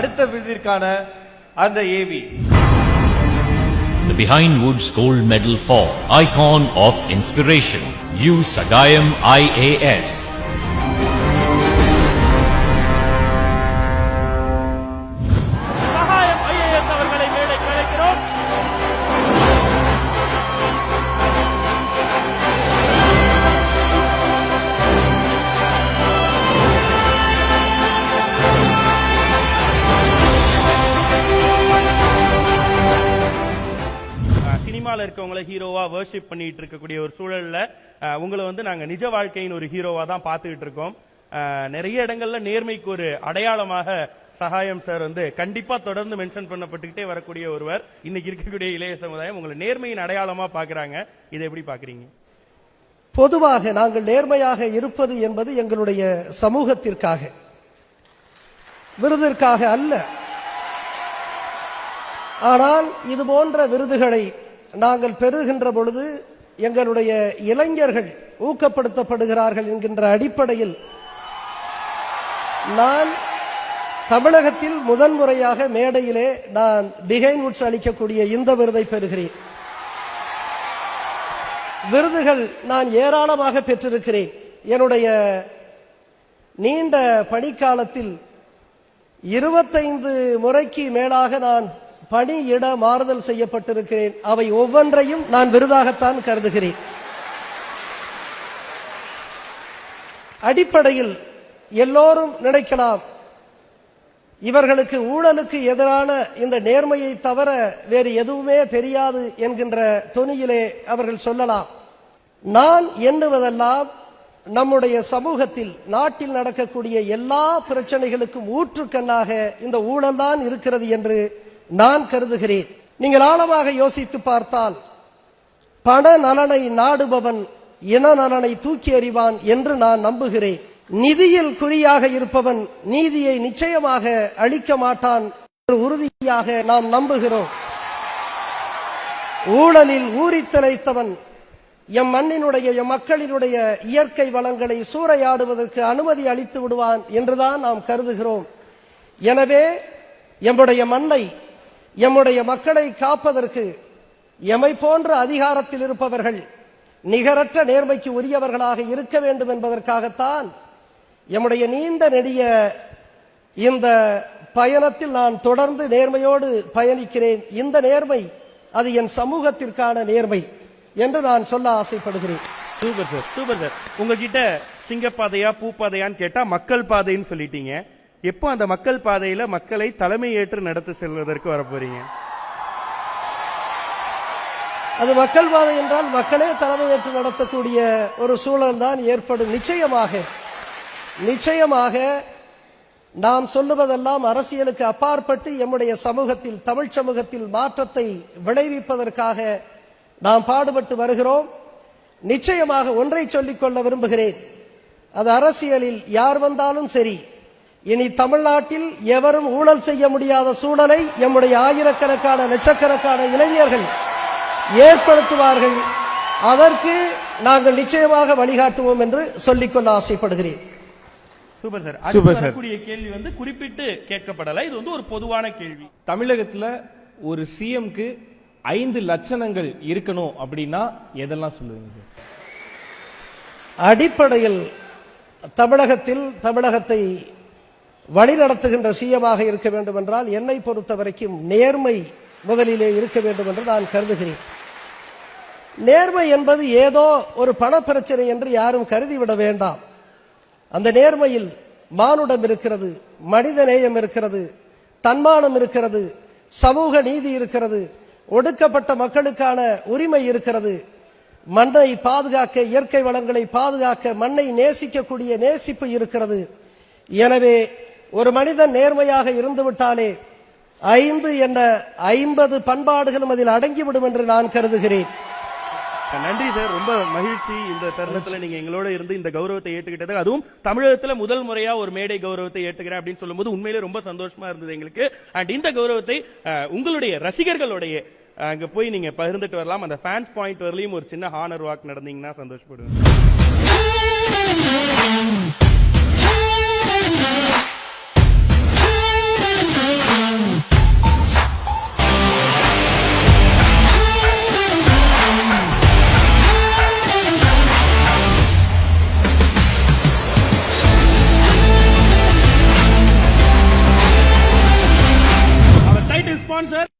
அடுத்த விருதிற்கான அந்த ஏவி The Behind Woods Gold Medal for Icon of Inspiration, U Sagayam IAS. சினிமாவில் இருக்கவங்கள ஹீரோவாக வர்ஷிப் பண்ணிட்டு இருக்கக்கூடிய ஒரு சூழலில் உங்களை வந்து நாங்கள் நிஜ வாழ்க்கையின் ஒரு ஹீரோவாக தான் பார்த்துக்கிட்டு இருக்கோம். நிறைய இடங்கள்ல நேர்மைக்கு ஒரு அடையாளமாக சகாயம் சார் வந்து கண்டிப்பா தொடர்ந்து மென்ஷன் பண்ணப்பட்டுக்கிட்டே வரக்கூடிய ஒருவர். இன்னைக்கு இருக்கக்கூடிய இளைய சமுதாயம் உங்களை நேர்மையின் அடையாளமா பாக்குறாங்க இதை எப்படி பாக்குறீங்க பொதுவாக நாங்கள் நேர்மையாக இருப்பது என்பது எங்களுடைய சமூகத்திற்காக. விருதிற்காக அல்ல. ஆனால் இது போன்ற விருதுகளை நாங்கள் பெறுகின்ற பொழுது எங்களுடைய இளைஞர்கள் ஊக்கப்படுத்தப்படுகிறார்கள் என்கின்ற அடிப்படையில் நான் தமிழகத்தில் முதன்முறையாக மேடையிலே நான் டிகைன் உட்ஸ் அளிக்கக்கூடிய இந்த விருதை பெறுகிறேன். விருதுகள் நான் ஏராளமாக பெற்றிருக்கிறேன். என்னுடைய நீண்ட பணிக்காலத்தில் இருபத்தைந்து முறைக்கு மேலாக நான் பணியிட மாறுதல் செய்யப்பட்டிருக்கிறேன். அவை ஒவ்வொன்றையும் நான் விருதாகத்தான் கருதுகிறேன். அடிப்படையில் எல்லோரும் நினைக்கலாம் இவர்களுக்கு ஊழலுக்கு எதிரான இந்த நேர்மையை தவிர வேறு எதுவுமே தெரியாது என்கின்ற தொனியிலே அவர்கள் சொல்லலாம். நான் எண்ணுவதெல்லாம் நம்முடைய சமூகத்தில் நாட்டில் நடக்கக்கூடிய எல்லா பிரச்சனைகளுக்கும் ஊற்றுக்கண்ணாக இந்த ஊழல்தான் இருக்கிறது என்று நான் கருதுகிறேன். நீங்கள் ஆழமாக யோசித்து பார்த்தால் பண நலனை நாடுபவன் இன நலனை தூக்கி எறிவான் என்று நான் நம்புகிறேன். நிதியில் குறியாக இருப்பவன் நீதியை நிச்சயமாக அளிக்க மாட்டான் என்று உறுதியாக நாம் நம்புகிறோம். ஊழலில் ஊறித் திளைத்தவன் எம் மண்ணினுடைய எம் மக்களினுடைய இயற்கை வளங்களை சூறையாடுவதற்கு அனுமதி அளித்து விடுவான் என்றுதான் நாம் கருதுகிறோம். எனவே எம்முடைய மண்ணை எம்முடைய மக்களை காப்பதற்கு எமை போன்ற அதிகாரத்தில் இருப்பவர்கள் நிகரற்ற நேர்மைக்கு உரியவர்களாக இருக்க வேண்டும் என்பதற்காகத்தான் எம்முடைய நீண்ட நெடிய இந்த பயணத்தில் நான் தொடர்ந்து நேர்மையோடு பயணிக்கிறேன். இந்த நேர்மை அது என் சமூகத்திற்கான நேர்மை என்று நான் சொல்ல ஆசைப்படுகிறேன். Super sir super sir. உங்ககிட்ட சிங்கப்பாதையா பூப்பாதையான்னு கேட்டா மக்கள் பாதைன்னு சொல்லிட்டீங்க. எப்போ அந்த மக்கள் பாதையில் மக்களை தலைமை ஏற்று நடத்தி செல்வதற்கு வரப்போறீங்க? அது மக்கள் பாதை என்றால் மக்களே தலைமையேற்று நடத்தக்கூடிய ஒரு சூழல் தான் ஏற்படும். நிச்சயமாக நிச்சயமாக நாம் சொல்லுவதெல்லாம் அரசியலுக்கு அப்பாற்பட்டு எம்முடைய சமூகத்தில் தமிழ் சமூகத்தில் மாற்றத்தை விளைவிப்பதற்காக நாம் பாடுபட்டு வருகிறோம். நிச்சயமாக ஒன்றை சொல்லிக்கொள்ள விரும்புகிறேன். அது அரசியலில் யார் வந்தாலும் சரி இனி தமிழ்நாட்டில் எவரும் ஊழல் செய்ய முடியாத சூழலை எம்முடைய ஆயிரக்கணக்கான லட்சக்கணக்கான இளைஞர்கள் ஏற்படுத்துவார்கள் அதற்கு நாங்கள் நிச்சயமாக வழிகாட்டுவோம் என்று சொல்லிக்கொள்ள ஆசைப்படுகிறேன். Super sir. சூப்பர் அடுத்து சார். வரக்கூடிய கேள்வி வந்து குறிப்பிட்டு கேட்கப்படல. இது வந்து ஒரு பொதுவான கேள்வி. தமிழகத்துல ஒரு சிஎம்க்கு ஐந்து லட்சணங்கள் இருக்கணும் அப்படின்னா எதெல்லாம் சொல்லுவீங்க அடிப்படையில் தமிழகத்தில் தமிழகத்தை வழிநடத்துகின்ற சீயமாக இருக்க வேண்டும் என்றால் என்னை பொறுத்த வரைக்கும் நேர்மை முதலிலே இருக்க வேண்டும் என்று நான் கருதுகிறேன். நேர்மை என்பது ஏதோ ஒரு பணப்பிரச்சனை என்று யாரும் கருதிவிட வேண்டாம். அந்த நேர்மையில் மானுடம் இருக்கிறது மனித நேயம் இருக்கிறது தன்மானம் இருக்கிறது சமூக நீதி இருக்கிறது ஒடுக்கப்பட்ட மக்களுக்கான உரிமை இருக்கிறது. மண்ணை பாதுகாக்க இயற்கை வளங்களை பாதுகாக்க மண்ணை நேசிக்கக்கூடிய நேசிப்பு இருக்கிறது. எனவே ஒரு மனிதன் நேர்மையாக இருந்துவிட்டாலே ஐந்து என்ற ஐம்பது பண்பாடுகளும் அதில் அடங்கிவிடும் என்று நான் கருதுகிறேன். நன்றி சார். ரொம்ப மகிழ்ச்சி இந்த தருணத்துல நீங்க எங்களோட இருந்து இந்த கௌரவத்தை ஏற்றுக்கிட்டது அதுவும் தமிழகத்துல முதல் முறையா ஒரு மேடை கௌரவத்தை ஏற்றுக்கிறேன் அப்படின்னு சொல்லும்போது உண்மையிலே ரொம்ப சந்தோஷமா இருந்தது எங்களுக்கு. அண்ட் இந்த கௌரவத்தை உங்களுடைய ரசிகர்களுடைய அங்க போய் நீங்க பகிர்ந்துட்டு வரலாம். அந்த ஃபேன்ஸ் பாயிண்ட் வரலையும் ஒரு சின்ன ஹானர் வாக் நடந்தீங்கன்னா சந்தோஷப்படுவேன். on, sir.